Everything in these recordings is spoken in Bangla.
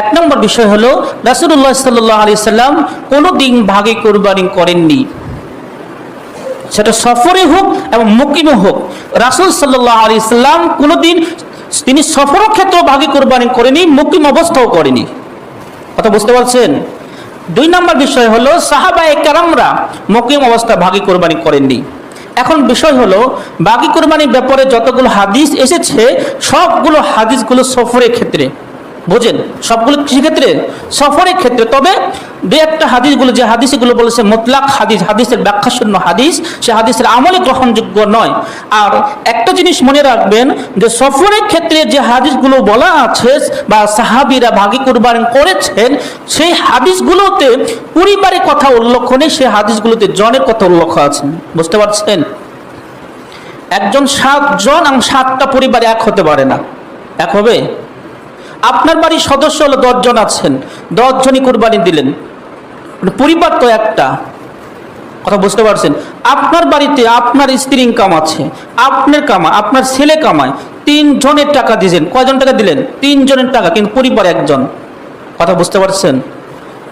এক নম্বর বিষয় হলো রাসুল্লাহ সাল্লাহ আলি সাল্লাম কোনো দিন ভাগে কোরবানি করেননি। সেটা সফরে হোক এবং মুকিমে হোক, রাসুল সাল্লাহ আলি সাল্লাম কোনোদিন তিনি সফর ক্ষেত্রেও ভাগে কোরবানি করেনি মুকিম অবস্থাও করেনি কথা বুঝতে পারছেন? দুই নম্বর বিষয় হলো, সাহাবায়ে কারামরা মুকিম অবস্থা ভাগে কোরবানি করেননি। এখন বিষয় হলো বাকি কোরবানির ব্যাপারে যতগুলো হাদিস এসেছে, সবগুলো হাদিসগুলো সফরের ক্ষেত্রে। বোঝেন, সবগুলো কৃষি ক্ষেত্রে সফরের ক্ষেত্রে, তবে দু একটা হাদিসগুলো, যে হাদিসগুলো বলেছে মোতলাক হাদিস, হাদিসের ব্যাখ্যাশূন্য হাদিস, সে হাদিসের আমলে গ্রহণযোগ্য নয়। আর একটা জিনিস মনে রাখবেন, যে সফরের ক্ষেত্রে যে হাদিসগুলো বলা আছে, বা সাহাবিরা ভাগি কুরবানি করেছেন, সেই হাদিসগুলোতে পরিবারের কথা উল্লেখ নেই সেই হাদিসগুলোতে জনের কথা উল্লেখ আছে। বুঝতে পারছেন? একজন সাতজন এবং সাতটা পরিবার এক হতে পারে না। এক হবে? আপনার বাড়ির সদস্য হলো দশজন আছেন। দশজনই কোরবানি দিলেন। মানে পরিবার তো একটা। কথা বুঝতে পারছেন? আপনার বাড়িতে আপনার স্ত্রী ইনকাম আছে, আপনার কামা আপনার ছেলে কামায় তিনজনের টাকা দিয়েছেন। কয়জন টাকা দিলেন? তিনজনের টাকা, কিন্তু পরিবার একজন। কথা বুঝতে পারছেন?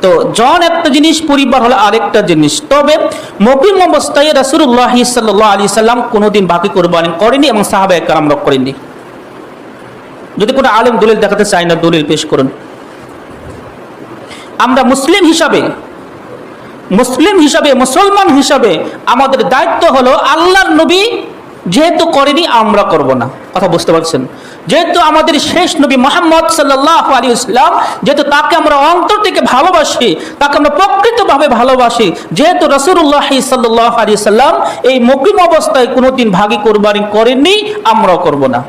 তো জন একটা জিনিস, পরিবার হলো আরেকটা জিনিস। তবে মকিম অবস্থায় রাসুল্লাহ সাল্লাহ আলি সাল্লাম কোনোদিন বাকি কোরবানি করেনি এবং সাহাবা একরামরা করেনি যদি কোনো আলেম দলিল দেখাতে চায় না, দলিল পেশ করুন। আমরা মুসলিম হিসাবে মুসলিম হিসাবে, মুসলমান হিসাবে আমাদের দায়িত্ব হলো আল্লাহর নবী যেহেতু করেনি, আমরা করব না। কথা বুঝতে পারছেন? যেহেতু আমাদের শেষ নবী মোহাম্মদ সাল্লাহ আলী ইসলাম যেহেতু তাকে আমরা অন্তর থেকে ভালোবাসি, তাকে আমরা প্রকৃতভাবে ভালোবাসি, যেহেতু রসুল্লাহ সাল্লাহ আলী সাল্লাম এই মকিম অবস্থায় কোনোদিন ভাগি কোরবানি করেননি, আমরাও করব না।